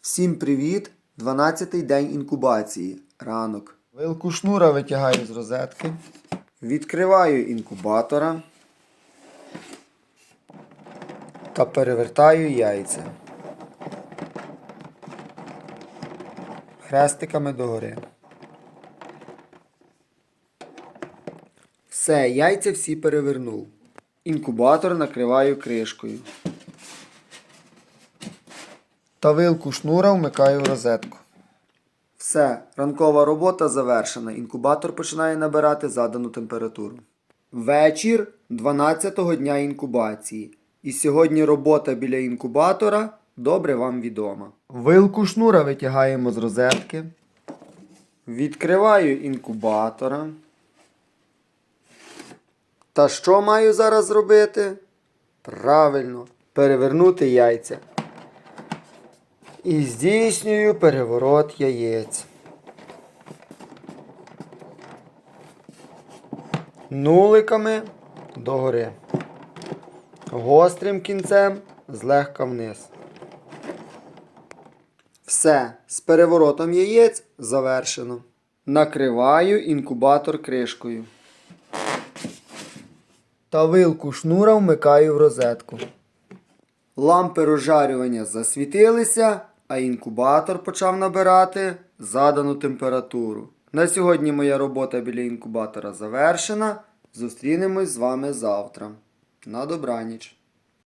Всім привіт! 12-й день інкубації. Ранок. Вилку шнура витягаю з розетки. Відкриваю інкубатора. Та перевертаю яйця. Хрестиками догори. Все, яйця всі перевернув. Інкубатор накриваю кришкою. Та вилку шнура вмикаю в розетку. Все, ранкова робота завершена. Інкубатор починає набирати задану температуру. Вечір 12-го дня інкубації. І сьогодні робота біля інкубатора добре вам відома. Вилку шнура витягаємо з розетки. Відкриваю інкубатора. Та що маю зараз зробити? Правильно, перевернути яйця. І здійснюю переворот яєць. Нуликами догори. Гострим кінцем злегка вниз. Все, з переворотом яєць завершено. Накриваю інкубатор кришкою. Та вилку шнура вмикаю в розетку. Лампи розжарювання засвітилися, а інкубатор почав набирати задану температуру. На сьогодні моя робота біля інкубатора завершена. Зустрінемось з вами завтра. На добраніч.